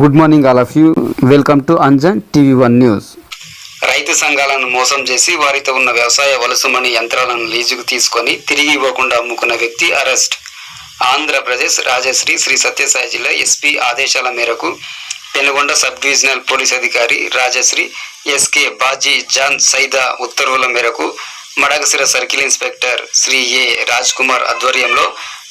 Good morning all of you. Welcome to Anjan TV one news. రైతు సంఘాలను మోసం చేసి వారితో ఉన్న వ్యవసాయ వలసమని యంత్రాలను లీజుకు తీసుకొని తిరిగి ఇవ్వకుండా అమ్ముకున్న వ్యక్తి అరెస్ట్. ఆంధ్రప్రదేశ్ రాజశ్రీ శ్రీ సత్యసాయి జిల్లా ఎస్పీ ఆదేశాల మేరకు పెనుగొండ సబ్ డివిజనల్ పోలీస్ అధికారి రాజశ్రీ ఎస్కే బాజీ జాన్ సైదా ఉత్తర్వుల మేరకు Madakasira circle inspector Shri A Raj Kumar ఆధ్వర్యంలో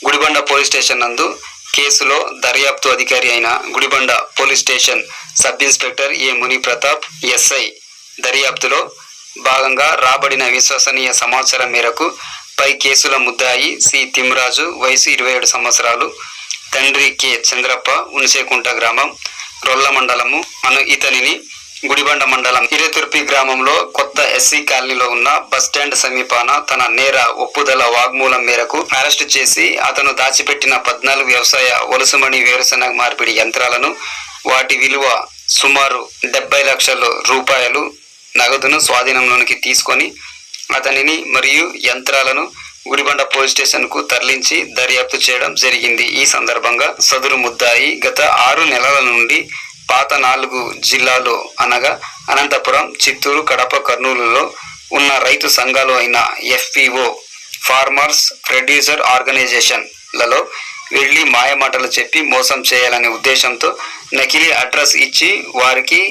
గుడిబండ పోలీస్ స్టేషన్ నందు కేసులో దర్యాప్తు అధికారి అయిన Gudibanda police station sub inspector A Muni Pratap SI దర్యాప్తులో భాగంగా రాబడిన విశ్వసనీయ సమాచారం మేరకు పై కేసుల ముద్దాయి సి. తిమ్మరాజు వయసు ఇరవై ఏడు సంవత్సరాలు తండ్రి కె. చంద్రప్ప ఉన్సేకుంట గ్రామం రొల్ల మండలము అను ఇతనిని గుడిబండ మండలం హిరేతుర్పి గ్రామంలో కొత్త ఎస్సీ కాలనీలో ఉన్న బస్టాండ్ సమీపాన తన నేర ఒప్పుదల వాగ్మూలం మేరకు అరెస్టు చేసి అతను దాచిపెట్టిన పద్నాలుగు వ్యవసాయ వలసమణి వేరుశనగ మార్పిడి యంత్రాలను వాటి విలువ సుమారు డెబ్బై లక్షల రూపాయలు నగదును స్వాధీనంలోనికి తీసుకొని అతనిని మరియు యంత్రాలను గుడిబండ పోలీస్ స్టేషన్కు తరలించి దర్యాప్తు చేయడం జరిగింది. ఈ సందర్భంగా సదురు ముద్దాయి గత ఆరు నెలల నుండి పాత నాలుగు జిల్లాలో అనగా అనంతపురం చిత్తూరు కడప కర్నూలులో ఉన్న రైతు సంఘాలు అయిన ఎఫ్పిఓ ఫార్మర్స్ ప్రొడ్యూసర్ ఆర్గనైజేషన్లలో వెళ్ళి మాయమాటలు చెప్పి మోసం చేయాలనే ఉద్దేశంతో నకిలీ అడ్రస్ ఇచ్చి వారికి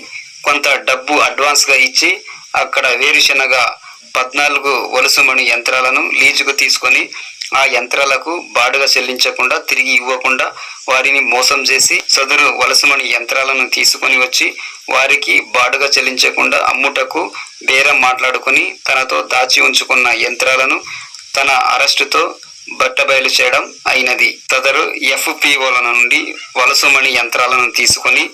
కొంత డబ్బు అడ్వాన్స్గా ఇచ్చి అక్కడ వేరుశనగ పద్నాలుగు వలసమణి యంత్రాలను లీజుకు తీసుకొని ఆ యంత్రాలకు బాడుగా చెల్లించకుండా తిరిగి ఇవ్వకుండా వారిని మోసం చేసి సదురు వలసమణి యంత్రాలను తీసుకొని వచ్చి వారికి బాడుగా చెల్లించకుండా అమ్ముటకు బేరం మాట్లాడుకొని తనతో దాచి ఉంచుకున్న యంత్రాలను తన అరెస్టుతో బట్టబయలు చేయడం అయినది. తదరు ఎఫ్పిఓల నుండి వలసమణి యంత్రాలను తీసుకొని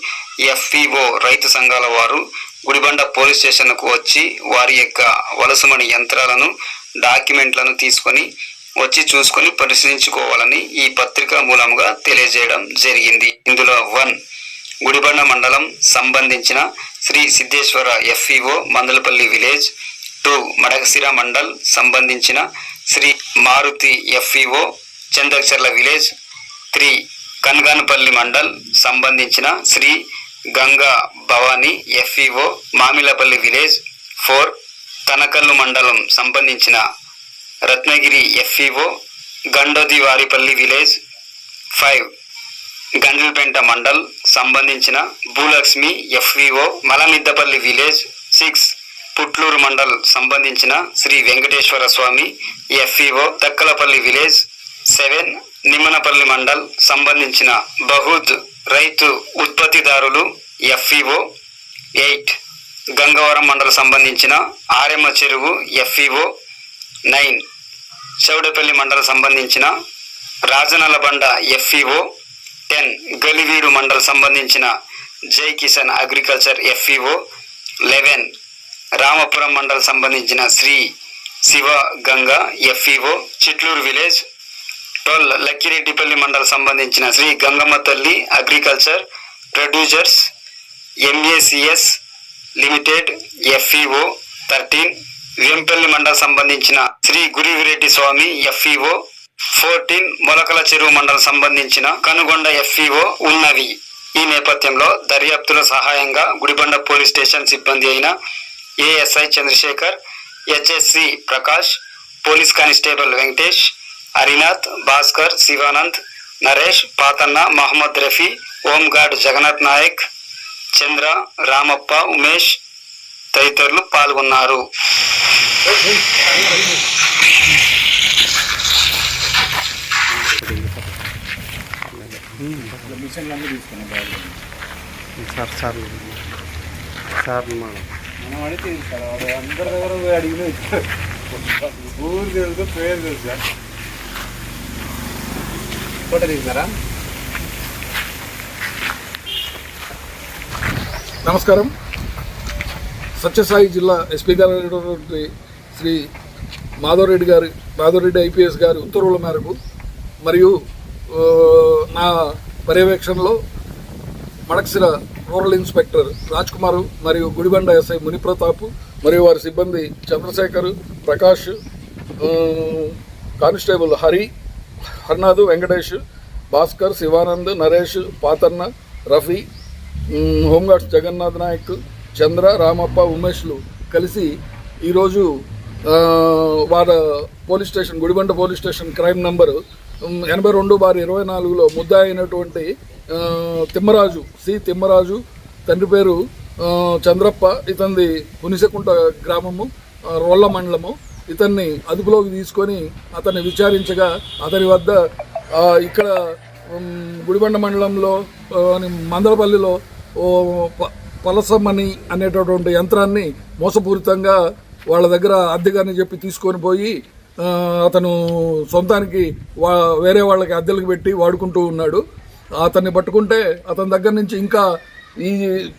ఎఫ్పిఓ రైతు సంఘాల వారు గుడిబండ పోలీస్ స్టేషన్కు వచ్చి వారి యొక్క వలసమణి యంత్రాలను డాక్యుమెంట్లను తీసుకొని వచ్చి చూసుకొని పరిశీలించుకోవాలని ఈ పత్రిక మూలంగా తెలియజేయడం జరిగింది. ఇందులో వన్ గుడిబండ మండలం సంబంధించిన Shri Siddeshwara FEO Mandalapalli village. Two Madakasira mandal సంబంధించిన Shri Maruti FEO Chandakcharla village. Three Kanganapalli mandal సంబంధించిన Shri Ganga Bhavani FEO Mamilapalli village. Four Tanakallu మండలం సంబంధించిన Ratnagiri FEO Gandodivaripalli village five Gandlapenta mandal సంబంధించిన Bhulakshmi FVO Malamiddapalli village six Putluru mandal సంబంధించిన Shri Venkateshwara Swami FEO Dakkalapalli village seven Nimmanapalli mandal సంబంధించిన బహుద్ రైతు ఉత్పత్తిదారులు FEO eight Gangavaram mandal సంబంధించిన ఆర్యమ్మ చెరువు ఎఫ్ఈఓ నైన్. చౌడపల్లి మండలం సంబంధించిన రాజనలబండ ఎఫ్ఈఓ టెన్ గలివీడు మండల్ సంబంధించిన Jai Kisan agriculture FEO eleven Rampuram mandal సంబంధించిన Shri Shiva Ganga FEO Chitluru village twelve Lakkireddipalli mandal సంబంధించిన Shri Gangamma Talli agriculture producers MACS limited FEO thirteen Vempalli mandal సంబంధించిన Shri Gurivireddy Swamy FEO fourteen Molakala Cheruvu మండలం సంబంధించిన Kanugonda FEO ఉన్నవి. ఈ నేపథ్యంలో దర్యాప్తుల సహాయంగా గుడిబండ పోలీస్ స్టేషన్ సిబ్బంది అయిన ASI Chandrashekhar HSC Prakash police constable Venkatesh Harinath Bhaskar Shivanand Naresh Pathanna Mohammed Rafi home guard Jagannath Nayak Chandra Ramappa Umesh తదితరులు పాల్గొన్నారు. Sir sir. సార్ మనం అడిగితే ఇస్తారు అందరి దగ్గర పోయి అడిగిన ఇస్తారు ఊరు తెలుసు పేరు తెలుసా ఫోటో తీస్తారా నమస్కారం. సత్యసాయి జిల్లా ఎస్పీ గారు శ్రీ మాధవరెడ్డి గారు మాధవరెడ్డి ఐపీఎస్ గారి ఉత్తర్వుల మేరకు మరియు నా పర్యవేక్షణలో మడక్సిర రూరల్ ఇన్స్పెక్టర్ రాజ్ కుమార్ మరియు గుడిబండ ఎస్ఐ మునిప్రతాప్ మరియు వారి సిబ్బంది Chandrashekhar Prakash constable Hari Harnath Venkatesh Bhaskar Shivanand Naresh Pathanna Rafi home guards Jagannath Nayak Chandra Ramappa ఉమేష్లు కలిసి ఈరోజు వాళ్ళ police station Gudibanda police station crime number ఎనభై రెండు బార్ ఇరవై నాలుగులో ముద్దా అయినటువంటి తిమ్మరాజు సి తిమ్మరాజు తండ్రి పేరు చంద్రప్ప ఇతనిది పునిసకుంట గ్రామము రోళ్ళ మండలము. ఇతన్ని అదుపులోకి తీసుకొని అతన్ని విచారించగా అతని వద్ద ఇక్కడ గుడిబండ మండలంలో మందలపల్లిలో పలసమణి అనేటటువంటి యంత్రాన్ని మోసపూరితంగా వాళ్ళ దగ్గర అద్దెగాని చెప్పి తీసుకొని పోయి అతను సొంతానికి వా వేరే వాళ్ళకి అద్దెలకు పెట్టి వాడుకుంటూ ఉన్నాడు. అతన్ని పట్టుకుంటే అతని దగ్గర నుంచి ఇంకా ఈ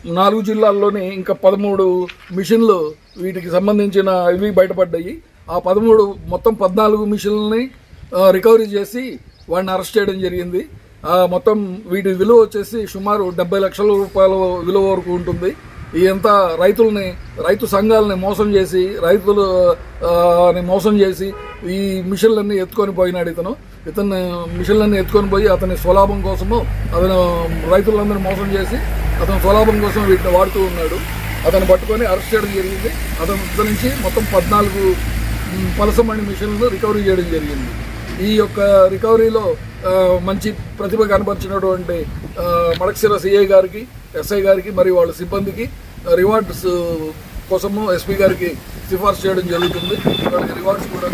నాలుగు జిల్లాల్లోని ఇంకా పదమూడు మిషన్లు వీటికి సంబంధించిన ఇవి బయటపడ్డాయి. ఆ పదమూడు మొత్తం పద్నాలుగు మిషన్లని రికవరీ చేసి వాడిని అరెస్ట్ చేయడం జరిగింది. ఆ, మొత్తం వీటి విలువ వచ్చేసి సుమారు డెబ్బై లక్షల రూపాయల విలువ వరకు ఉంటుంది. ఇదంతా రైతుల్ని రైతు సంఘాలని మోసం చేసి రైతులు మోసం చేసి ఈ మిషన్లన్నీ ఎత్తుకొని పోయినాడు ఇతను. ఇతను మిషన్లన్నీ ఎత్తుకొని పోయి అతని స్వలాభం కోసము అతను రైతులందరినీ మోసం చేసి అతను స్వలాభం కోసం వీటిని వాడుతూ ఉన్నాడు. అతను పట్టుకొని అరెస్ట్ చేయడం జరిగింది. అతని దగ్గర నుంచి మొత్తం పద్నాలుగు పలసమణి మిషన్లు రికవరీ చేయడం జరిగింది. ఈ యొక్క రికవరీలో మంచి ప్రతిభ కనపరిచినటువంటి మడక్సిర సిఐ గారికి ఎస్ఐ గారికి మరియు వాళ్ళ సిబ్బందికి రివార్డ్స్ కోసము ఎస్పీ గారికి సిఫార్సు చేయడం జరుగుతుంది. వాళ్ళకి రివార్డ్స్ కూడా